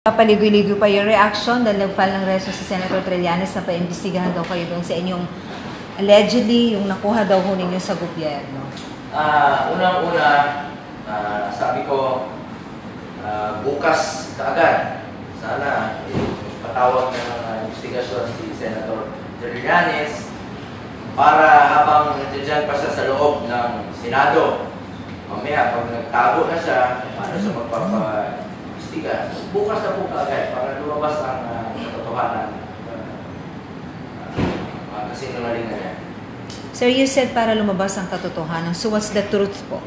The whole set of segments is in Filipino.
Papaligoy-ligoy pa yung reaction dahil nag-file ng reso si Senator Trillanes na paimbestigahan daw kayo doon sa inyong allegedly yung nakuha daw ho ninyo sa gobyerno. Ah, unang-una, ah, sabi ko, ah, bukas kaagad, sana eh, patawag ng uh, investigasyon si Senator Trillanes para habang nandiyan pa siya sa loob ng Senado, mamaya pag nagtago na siya, paano siya magpapa-investiga? Bukas na po kaagad para lumabas ang uh, katotohanan uh, kasi nungalingan niya. Sir, you said para lumabas ang katotohanan. So what's the truth po?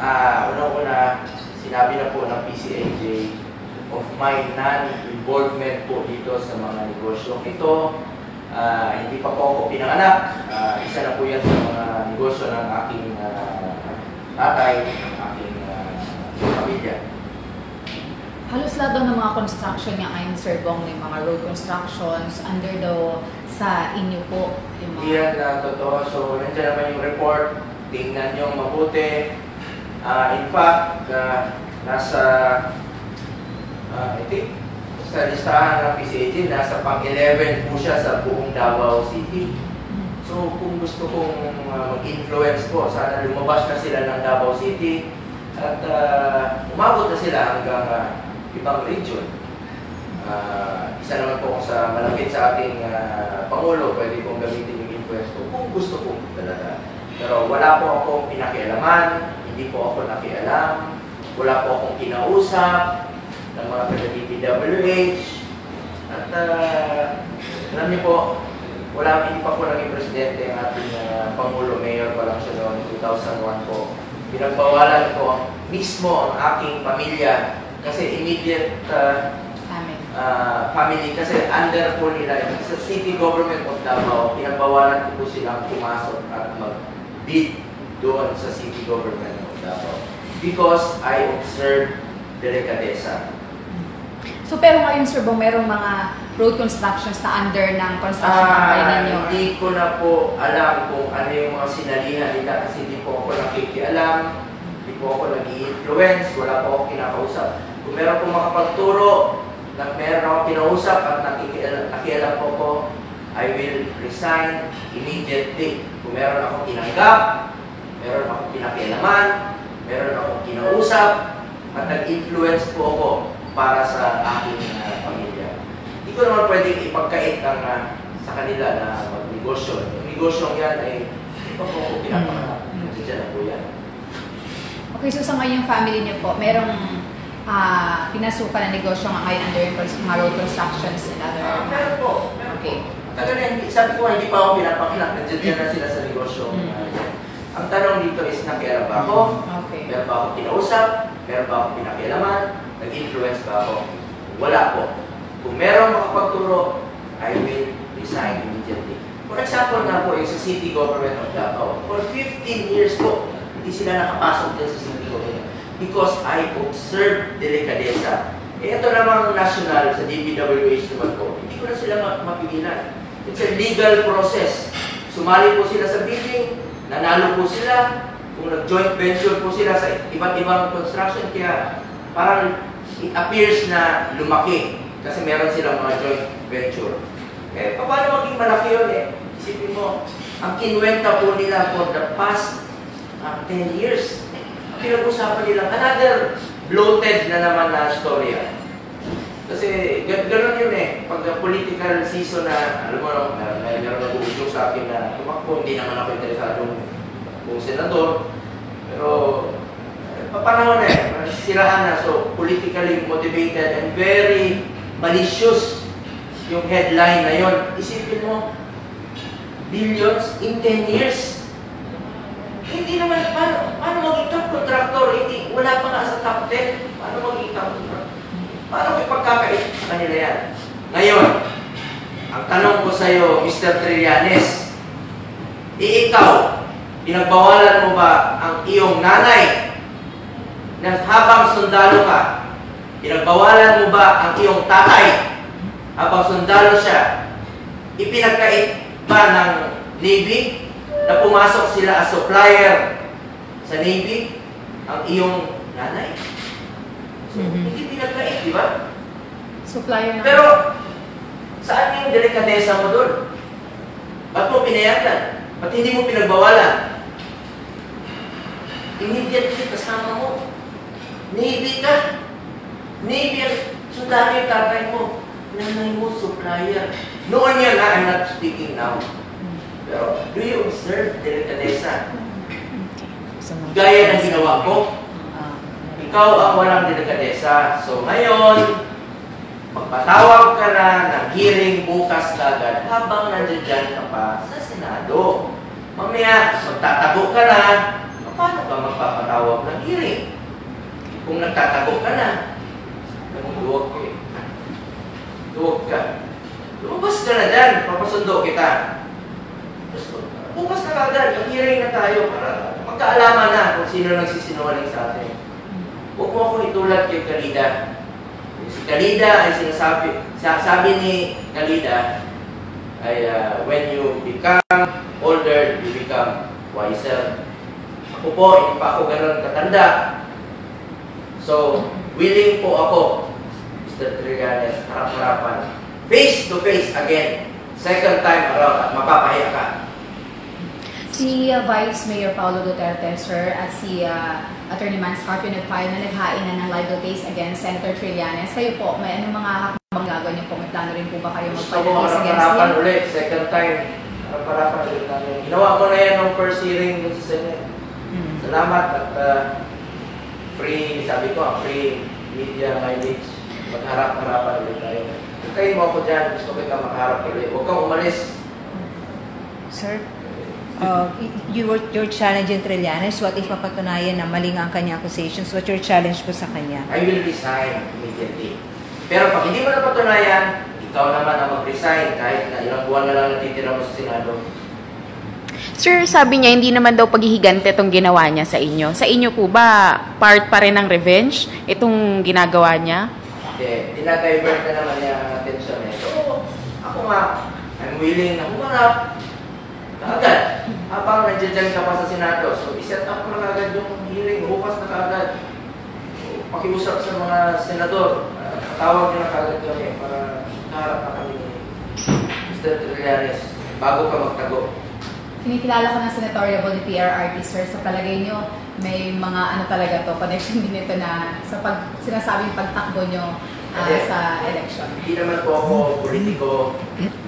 Ah, unang-una, sinabi na po ng PCAJ of my non-involvement po dito sa mga negosyo. Ito, ah, hindi pa po ako pinanganak. Ah, isa na po yan sa mga negosyo ng aking ah, tatay, ng aking ah, pamilya. Halos lahat daw ng mga construction niya ayon Sir Bong, yung mga road constructions, under daw sa inyo po. Yung Hindi yan na totoo. So, nandiyan naman yung report. Tingnan nyo mabuti. Ah, in fact, ah, nasa, ah, I think, sa listahan ng PCAG, nasa pang-11 po siya sa buong Davao City. So, kung gusto kong ah, mag-influence po, sana lumabas na sila ng Davao City at ah, umabot na sila hanggang ah, ibang region. Ah, isa naman po sa malapit sa ating ah, Pangulo, pwede kong gamitin yung ko kung gusto ko talaga. Pero wala po akong pinakialaman, hindi po ako nakialam, wala po akong kinausap ng mga taga-DPWH. At uh, alam niyo po, wala, hindi pa po naging presidente ang ating ah, Pangulo, Mayor pa lang siya noong 2001 po. Pinagbawalan ko mismo ang aking pamilya kasi immediate ah, Amin. ah, family kasi under po nila sa city government of Davao, pinagbawalan ko po silang pumasok at mag-bid doon sa city government of Davao because I observed delicadeza. So pero ngayon Sir Bong, merong mga road constructions na under ng construction company Ah, ninyo. hindi ko na po alam kung ano yung mga sinalihan nila kasi hindi po ako nakikialam, hindi po ako nag-i-influence, wala po ako kinakausap. Kung meron po makapagturo, na meron ako kinausap at nakikialam, nakialam po ko, I will resign immediately. Kung meron akong tinanggap, meron akong pinakialaman, meron akong kinausap, at nag-influence po ako para sa aking ah, pamilya. Hindi ko naman pwedeng ipagkait ang, ah, sa kanila na magnegosyo. Yung negosyo yan ay pa po ako pinapangarap. Mm. Nandiyan na po yan. Okay, so sa ngayon yung family niyo po, merong ah pinasukan na negosyo nga ngayon under yung mga road constructions and other... Meron po. Meron Okay. po. Tagal na, sabi ko hindi pa ako pinapangarap. Nandiyan na sila sa negosyo. Mm. Ah, ang tanong dito is nakialam ba ako? Okay. Meron ba akong kinausap? Meron ba akong pinakialaman? Nag-influence ba ako? Wala po. Kung meron makapagturo, I will resign immediately. For example nga po, yung sa city government of Davao, for 15 years po, hindi sila nakapasok din sa city because I observed delicadeza. Eh, ito namang national sa DPWH naman po, hindi ko na sila ma- mapigilan. It's a legal process. Sumali po sila sa bidding, nanalo po sila, kung nag-joint venture po sila sa iba't ibang construction, kaya parang it appears na lumaki kasi meron silang mga joint venture. Eh, paano maging malaki yun eh? Isipin mo, ang kinwenta po nila for the past ah, 10 years, pinag-usapan nila, another bloated na naman na storya. Kasi gan gano'n yun eh, pag political season na, alam mo, no, may, meron nag-uusok sa akin na tumakbo, hindi naman ako interesado kung senador. Pero, papanahon na eh, siraan na. So, politically motivated and very malicious yung headline na yon. Isipin mo, billions in 10 years. Hindi naman, paano, paano maging top contractor? Hindi, wala pa nga sa top 10. Paano maging top contractor? Paano may pagkakait sa kanila yan? Ngayon, ang tanong ko sa iyo, Mr. Trillanes, di ikaw, pinagbawalan mo ba ang iyong nanay na habang sundalo ka, pinagbawalan mo ba ang iyong tatay habang sundalo siya, ipinagkait ba ng Navy na pumasok sila as supplier sa Navy ang iyong nanay? So, Mhm. hindi pinagkait, di ba? Supplier na. Pero, saan yung delikadesa mo doon? Ba't mo pinayagan? Ba't hindi mo pinagbawalan? Immediately kasama mo. Navy ka. Navy ang sundalo yung tatay mo. Nanay mo, supplier. Noon yan ha, I'm not speaking now. Pero, do you observe delikadesa? Gaya ng ginawa ko, Ah, ikaw ang walang delikadesa. So ngayon, magpatawag ka na ng hearing bukas kagad habang nandiyan ka pa sa Senado. Mamaya, magtatago ka na, paano ka magpapatawag ng hearing? Kung nagtatago ka na, namuluwag ka eh. Luwag ka. Lumabas ka na dyan, papasundo kita. Bukas na kagad, mag-hearing na tayo para magkaalaman na kung sino nagsisinungaling sa atin. Huwag mo akong itulad kay Kalida. Si Kalida ay sinasabi, sa- sabi ni Kalida, ay uh, when you become older, you become wiser. Ako po, hindi pa ako ganun katanda. So, willing po ako, Mr. Trillanes, harap-harapan, face to face again, second time around, at mapapahiya ka. Si uh, Vice Mayor Paulo Duterte, sir, at si uh, Attorney Mans Carpio nag-file na naghain na ng libel case against Senator Trillanes. Kayo po, may anong mga hakbang gagawin niyo po? May plano rin po ba kayo Gusto mag-file ng case against him? ulit, second time, harap-harapan ulit namin. Ginawa mo na yan ng first hearing sa Senate. mm. Salamat at uh, free, sabi ko, ah, free media mileage. Magharap-harapan ulit tayo. Hintayin mo ako dyan, gusto kita makaharap ulit. Huwag kang umalis. Sir, uh, you were, your challenge in Trillanes, what if mapatunayan na mali ang kanyang accusations? What your challenge po sa kanya? I will resign immediately. Pero pag hindi mo napatunayan, ikaw naman ang mag-resign kahit na ilang buwan na lang natitira mo sa Senado. Sir, sabi niya hindi naman daw paghihigante itong ginawa niya sa inyo. Sa inyo po ba, part pa rin ng revenge itong ginagawa niya? Hindi, dinadivert na naman niya ang attention eh. So, ako nga, I'm willing na humarap. Kaagad. Habang nandiyan ka pa sa Senado. So, iset up mo na kagad yung hearing. Bukas na kagad. So, pakiusap sa mga senador. Uh, patawag niyo na kagad kami para kaharap na kami ni Mr. Trillanes bago ka magtago. Kinikilala ko ng senatorial ni PRRT, sir. Sa palagay niyo, may mga ano talaga to, connection din ito na sa pag, sinasabing pagtakbo niyo ah, Hindi. sa election. Hindi naman po ako politiko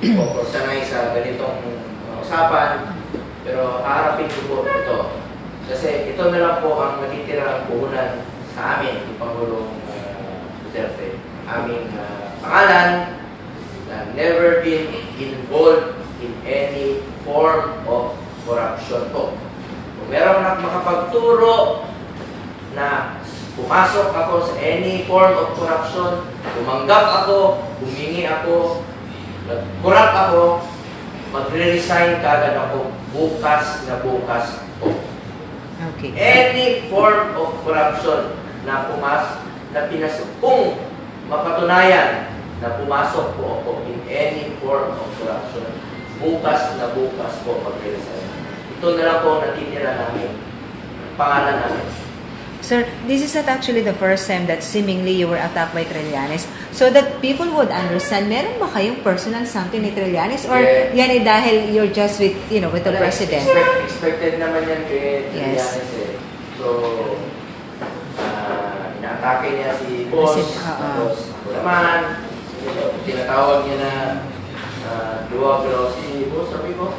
o ako sanay sa ganitong uh, usapan. Pero haharapin ko po ito. Kasi ito na lang po ang natitirang puhunan sa amin, ni Pangulong uh, Duterte. Aming uh, pangalan na never been involved in any form of corruption po. Kung meron na makapagturo na pumasok ako sa any form of corruption, tumanggap ako, humingi ako, nag-corrupt ako, magre-resign kagad ako bukas na bukas po. Okay. Any form of corruption na pumas na pinasok, kung mapatunayan na pumasok po ako in any form of corruption, bukas na bukas po magre-resign. Ito na lang po ang natitira namin, pangalan namin. Sir, this is not actually the first time that seemingly you were attacked by Trillanes. So that people would understand, meron ba kayong personal something ni Trillanes? Or Yeah. yan ay dahil you're just with, you know, with the Wala, president? Expect, expected naman yan kay Yes. Trillanes eh. So, uh, inaatake niya si boss, tapos ako naman, so, tinatawag niya na uh, duwag raw si boss, sabi ko,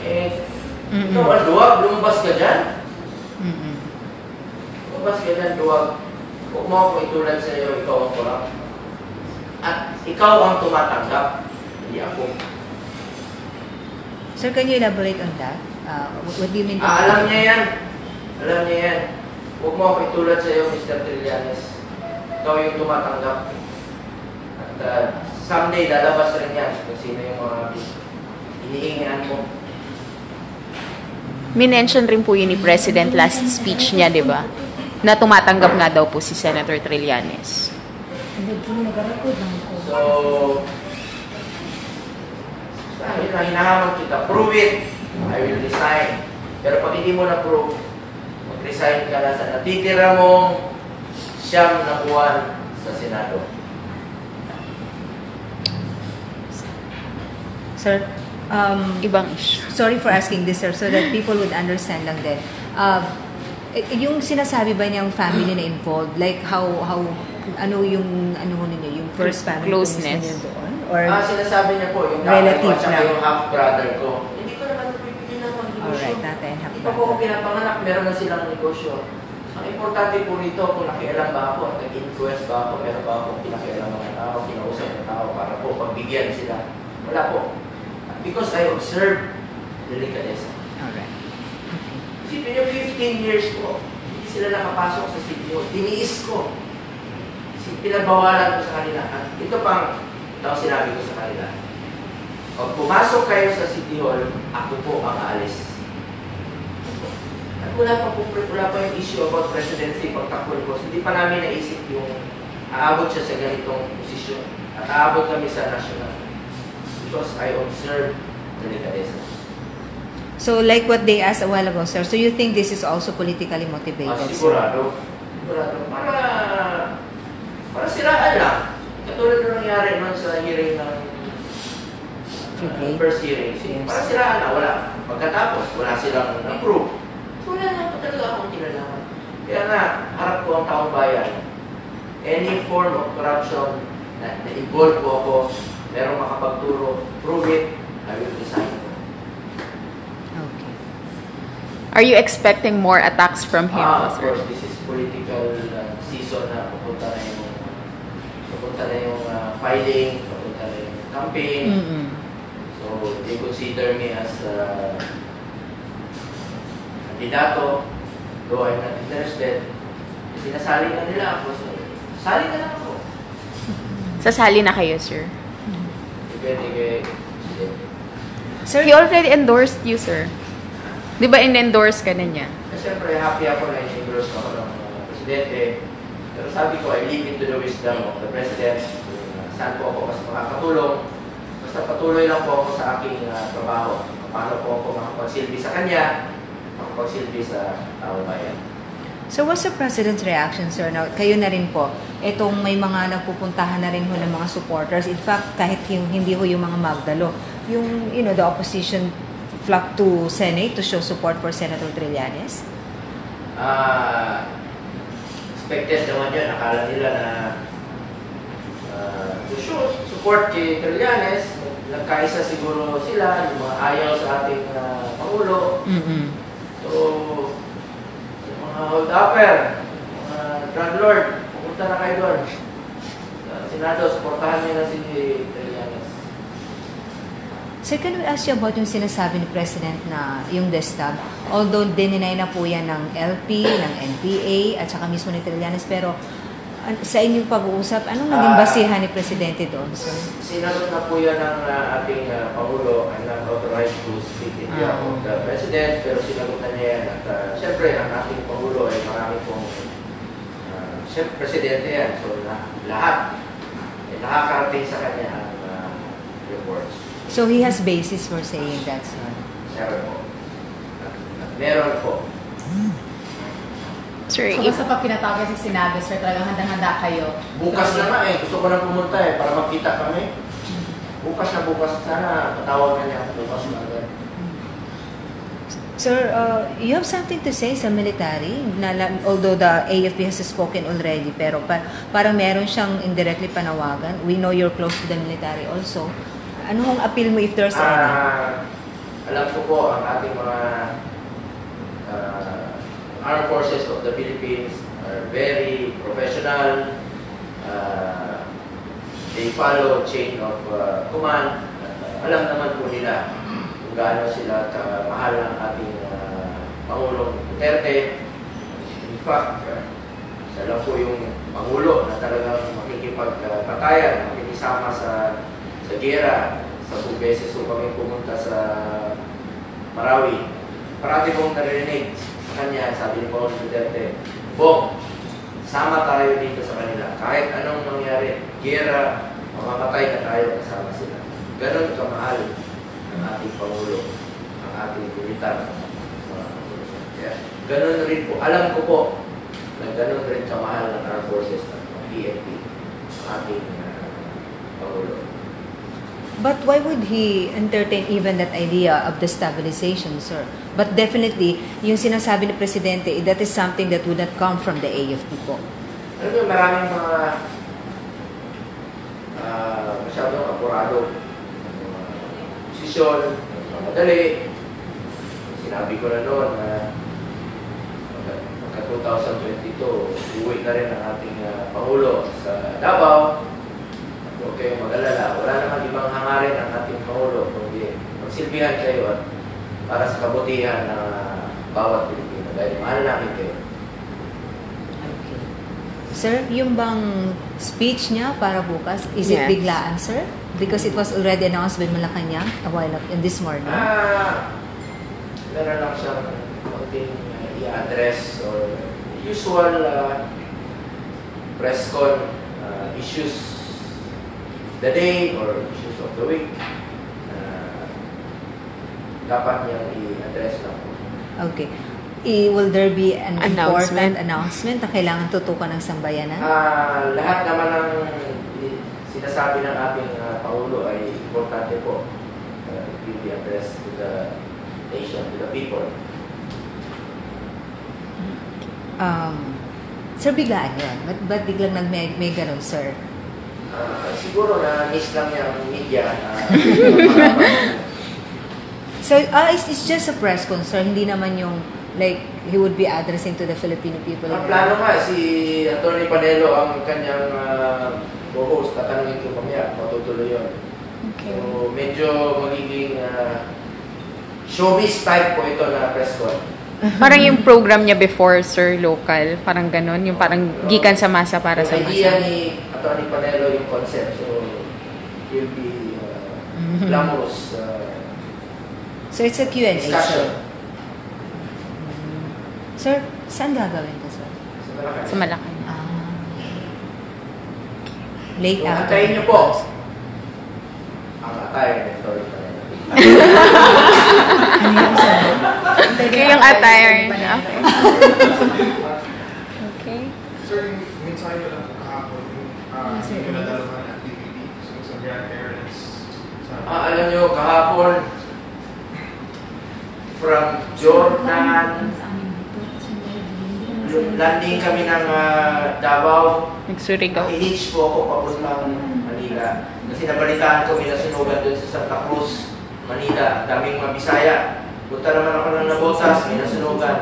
eh, Mm-mm. ikaw ang duwag, lumabas ka dyan. Duwag. Huwag mo ako itulad sa iyo, ikaw ang kurap. At ikaw ang tumatanggap, hindi ako. Sir, can you elaborate on that? Uh, what, do you mean? Ah, alam niya yan. Alam niya yan. Huwag mo ako itulad sa iyo, Mr. Trillanes. Ikaw yung tumatanggap. At uh, someday, lalabas rin yan kung sino yung mga hinihingihan mo. Minention rin po yun ni President last speech niya, di ba? na tumatanggap nga daw po si Senator Trillanes. So, sabi na hinahamang kita, prove it, I will resign. Pero pag hindi mo na-prove, mag-resign ka na sa natitira mong siyam na buwan sa Senado. Sir, um, Ibang issue. sorry for asking this, sir, so that people would understand lang din. Uh, yung sinasabi ba niyang family na involved, like how, how, ano yung, ano mo ninyo, yung first family Closeness. niyo doon? Or, Ah, sinasabi niya po, yung Relative ko lang. yung half-brother ko. Hindi ko naman bibigyan ng mga negosyo. alright, tatay and half Hindi pa po pinapanganak, meron na silang negosyo. Ang importante po rito, kung nakialam ba ako, at nag-influence ba ako, meron ba akong pinakialam mga tao, kinausap ng tao para po pagbigyan sila. Wala po. Because I observe delicadeza. Alright. Isipin niyo, 15 years po, hindi sila nakapasok sa hall. Tiniis ko. Pinagbawalan ko sa kanila. At ito pang ito ang sinabi ko sa kanila. Pag pumasok kayo sa city hall, ako po ang aalis. At wala pa po, wala pa yung issue about presidency pagtakbo ko. Hindi pa namin naisip yung aabot siya sa ganitong posisyon. At aabot kami sa national. Because I observe delicadeza. So, like what they asked a while ago, sir, so you think this is also politically Ah, motivated, sir? sigurado. Sigurado. Para, para siraan lang. Katulad na nangyari noon sa hearing ng uh, Okay. first hearing. Si- Yes. Para siraan na, wala. Pagkatapos, wala silang approve. So, wala na pa talaga akong kinalaman. Kaya nga, harap ko ang taong bayan. Any form of corruption na, na-involve po ako, merong makapagturo, prove it, I will resign. Okay. Are you expecting more attacks from him, Ah, of course, this is political uh, season na pupunta na yung pupunta na yung uh, filing, pupunta na yung campaign. Mm-mm. So, they consider me as a kandidato, though I'm not interested. Sinasali na nila ako, so sali na lang ako. Sasali na kayo, sir. Kay Presidente. Sir, He already endorsed you, sir. Di ba in-endorse ka na niya? Eh, Siyempre, happy ako na in-endorse ako ng uh, Presidente. Pero sabi ko, I leave it to the wisdom of the President. Saan po ako mas makakatulong. Basta patuloy lang po ako sa aking uh, trabaho. Paano po ako makapagsilbi sa kanya, makapagsilbi sa taong bayan. So what's the President's reaction, sir? Now, kayo na rin po, itong may mga nagpupuntahan na rin ho ng mga supporters. In fact, kahit yung, hindi ho yung mga Magdalo, yung, you know, the opposition flocked to Senate to show support for Senator Trillanes. Ah, expected naman yun. Akala nila na uh, to show support kay Trillanes, nagkaisa siguro sila, yung mga ayaw sa ating uh, Pangulo. Mm-mm. So, sa mga hold-upper, mga drug lord, pumunta na kayo doon. Sa Senado, supportahan niyo na si Trillanes. Sir, can we ask you about yung sinasabi ni President na yung destab? Although dininay na po yan ng LP, ng NPA, at saka mismo ni Trillanes, pero an- sa inyong pag-uusap, anong naging Ah. basihan ni Presidente doon, sir? Sinagot na po yan ng uh, ating uh, Pangulo. I'm not authorized to speak in behalf Ah. of the President, pero sinagot na niya yan. At uh, syempre, ang ating Pangulo ay marami pong uh, syempre, Presidente yan. So, la- lahat ay nakakarating sa kanya ang uh, reports. So he has basis for saying that, sir. Meron po. Meron po. Sir, So, if, basta pag pinatawag si sinabi, sir, talagang handang-handa kayo. Bukas na nga eh. Gusto ko na pumunta eh para magkita kami. Bukas na bukas. Sana patawag na niya ako bukas na agad. Sir, uh, you have something to say sa military? Na, la- although the AFP has spoken already, pero pa, parang meron siyang indirectly panawagan. We know you're close to the military also. Ano hong appeal mo if there's any? Ah, alam ko po ang ating mga ah, armed forces of the Philippines are very professional. Ah, they follow chain of ah, command. Ah, alam naman po nila kung gaano sila kamahal ang ating ah, Pangulong Duterte. In fact, ah, siya po yung Pangulo na talagang makikipagpatayan, makikisama sa sa gera, sa beses po kami pumunta sa Marawi. Parati kong narinig sa kanya, sabi ni Paul Duterte, Bong, sama tayo dito sa kanila. Kahit anong mangyari, gera, mamamatay na tayo kasama sila. Ganon kamahal ang ating Pangulo, ang ating kapulisan. Kaya, ganon rin po, alam ko po, na ganon rin kamahal ng Armed Forces ng PNP, ang ating ah, Pangulo. But why would he entertain even that idea of the stabilization, sir? But definitely, yung sinasabi ni Presidente, that is something that would not come from the AFP po. Alam mo, maraming mga ah, masyadong apurado ng madali. Sinabi ko na noon na pagka 2022, uwi na rin ang ating ah, Pangulo sa Davao. Huwag kayong mag-alala. Wala naman ibang hangarin ang ating Pangulo kundi magsilbihan kayo at para sa kabutihan ng ah, bawat Pilipino. Dahil mahal namin kayo. Okay. Sir, yung bang speech niya para bukas, is it Yes. biglaan, sir? Because it was already announced by Malacanang a while ago, in this morning. Ah, meron lang siyang konting uh, i-address or usual uh, press con uh, issues the day or issues of the week. Uh, dapat niyang i-address lang po. Okay. I, will there be an Announcement. important announcement na kailangan tutukan ng sambayanan? Ah, lahat naman ng sinasabi ng ating uh, Pangulo ay importante po. Uh, it will be addressed to the nation, to the people. Um, sir, biglaan yun. Ba't, ba't biglang nag-may may ganun, sir? Ah, siguro na miss lang niya ang media. ah, So, ah, it's, it's just a press con, sir. Hindi naman yung, like, he would be addressing to the Filipino people. ang plano nga, si Atty. Panelo ang kanyang uh, co-host. Tatanungin ko mamaya, matutuloy yun. Okay. So, medyo magiging ah, showbiz type po ito na press con. Parang yung program niya before, sir, local. Parang ganon. Yung parang gikan sa masa para sa Yung idea masa. ni Atty. Panelo yung concept. So, will be uh, Mhm. glamorous uh, So, it's a Q&A, sir. discussion. Sir, saan gagawin to, sir? Sa Malacanang. Sa Malacan. Ah. Late So, after. antayin niyo po. Ang attire ni Atty. Panelo. Okay, yung attire. Okay. okay. Sir, yung mensahe lang po kahapon, yung uh, Yes, so sa grandparents, sa... Ah, alam nyo, kahapon, from Jordan, landing kami ng ah, Davao, Nagsurigaw. i-hitch po ako papuntang Manila. Kasi nabalitaan ko, may nasunugan doon sa Santa Cruz, Manila. Ang daming mga Bisaya. Punta naman ako ng Nabotas, may nasunugan.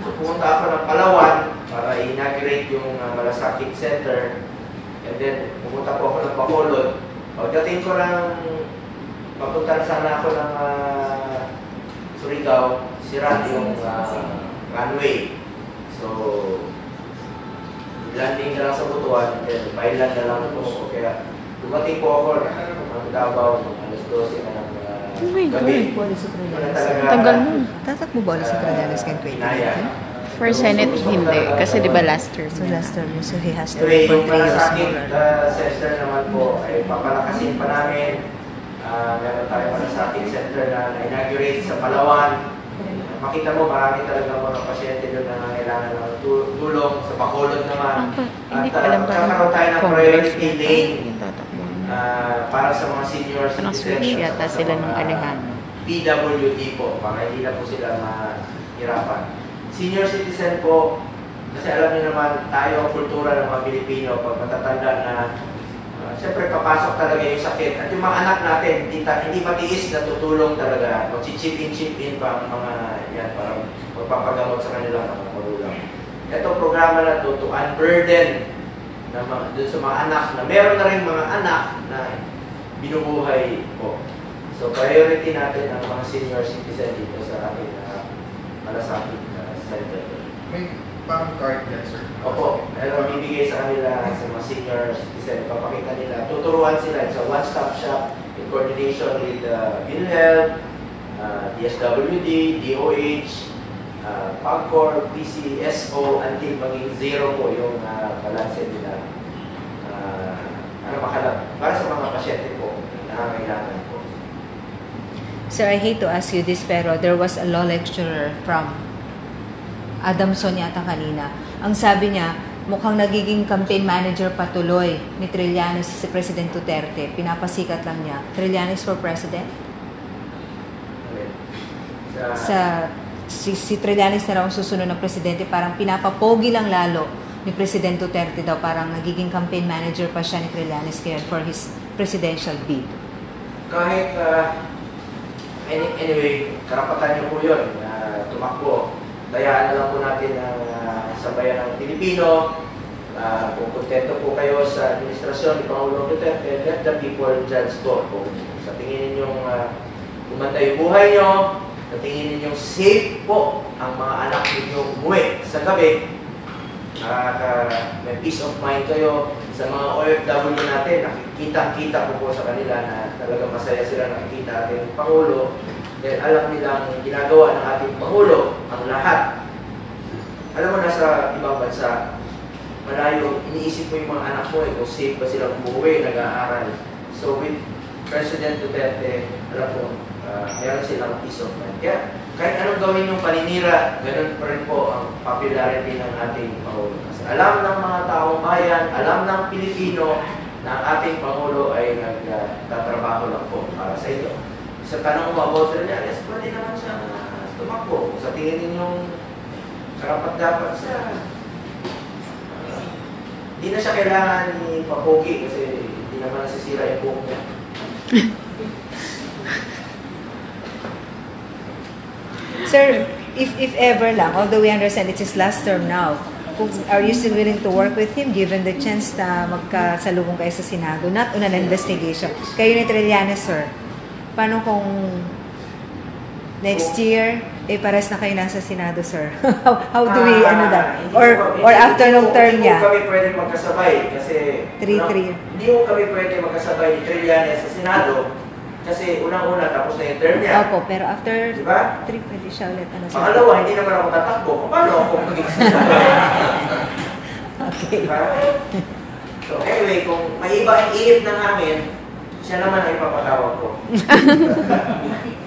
So pumunta ako ng Palawan para inaugurate yung uh, Malasakit Center. And then pumunta po ako ng Bacolod. Pagdating ko ng papunta sana ako ng uh, Surigao, sira yung uh, runway. So, landing na lang sa Butuan, then bailan na lang po ako. Kaya dumating po ako ng Davao alas 12 na ng uh, Oh my gabi. Tagal mo. Tatakbo ba ulit sa ngayong Inaya. 2019? For Senate, hindi. Kasi di ba last term So, last term, so he has to wait for three years more. uh, center naman po ay papalakasin pa namin. Uh, meron tayong malasakit center na na-inaugurate sa Palawan. Makita mo, marami talaga mga pasyente doon na nangailangan ng tu- tulong. Sa Bacolod naman. Hindi At uh, magkakaroon tayo ng priority lane yung tatakbo. ah, para sa mga senior citizens. yata sa sila ng Alejandro. PWD po, para hindi na po sila mahirapan. Senior citizen po, kasi alam niyo naman, tayo ang kultura ng mga Pilipino, pag matatanda na, uh, siyempre papasok talaga yung sakit. At yung mga anak natin, hindi, hindi matiis na tutulong talaga. Mag-chip in, chip in pa ang mga yan, para magpapagamot sa kanilang mga magulang. Ito programa na to, to unburden na mga, dun sa mga anak na meron na rin mga anak na binubuhay po. So priority natin ang mga senior citizen dito sa ating uh, malasakit uh, center. May parang card yan, sir. Opo, meron bibigay sa kanila sa mga senior citizen, papakita nila, tuturuan sila sa one-stop shop in coordination with uh, PhilHealth, uh, DSWD, DOH, uh, PAGCOR, PCSO, until maging zero po yung uh, balance nila. Uh, ano makalap, para sa mga pasyente po, nangangailangan po. Sir, I hate to ask you this, pero there was a law lecturer from Adamson yata kanina. Ang sabi niya, mukhang nagiging campaign manager patuloy ni Trillanes si President Duterte. Pinapasikat lang niya. Trillanes for President? Sa, si, si Trillanes na raw ang susunod na presidente, parang pinapapogi lang lalo ni President Duterte daw. Parang nagiging campaign manager pa siya ni Trillanes ngayon for his presidential bid. kahit ah, any, anyway, karapatan niyo po yun na tumakbo. Dayaan na lang po natin ang ah, sambayan ng Pilipino. Ah, kung kontento po kayo sa administrasyon ni Pangulong Duterte, let the people judge po. Kung sa tingin ninyong uh, gumanda buhay nyo, sa tingin ninyong safe po ang mga anak ninyong umuwi sa gabi, nakaka may peace of mind kayo sa mga OFW natin, nakikita-kita ko po sa kanila na talaga masaya sila nakikita ating Pangulo dahil alam nilang ginagawa ng ating Pangulo ang lahat. Alam mo, nasa ibang bansa, malayo, iniisip mo yung mga anak mo eh, kung safe ba silang umuwi, nag-aaral. So with President Duterte, alam mo, uh, meron silang peace of mind. Kaya kahit anong gawin yung paninira, ganun pa rin po ang popularity ng ating Pangulo. Kasi alam ng mga taong bayan, alam ng Pilipino na ang ating Pangulo ay nagtatrabaho lang po para sa ito. Sa tanong mo about sa Llanes, pwede naman siya uh, tumakbo. Sa tingin ninyong karapat dapat siya, uh, hindi na siya kailangan ni Papogi kasi hindi naman nasisira yung buhok niya. Sir, if if ever lang, although we understand it's his last term now, are you still willing to work with him given the chance na magkasalubong kayo sa Senado? Not on an investigation. Kayo ni Trillanes, sir. Paano kung next year, eh pares na kayo nasa Senado, sir? how, how do we, Ah, ano that? hindi Or, ko- or hindi after nung term Hindi niya? ko kami pwede magkasabay kasi... Three, unang- three. Hindi ko kami pwede magkasabay ni Trillanes sa Senado kasi unang-una tapos na yung term niya. Opo, pero after Di ba? three, pwede siya ulit. Ano, sir? Pangalawa, hindi naman ako tatakbo. Paano ako magiging? Okay. Diba? So anyway, kung may iba ang inip ng amin, siya naman ang ipapatawag ko.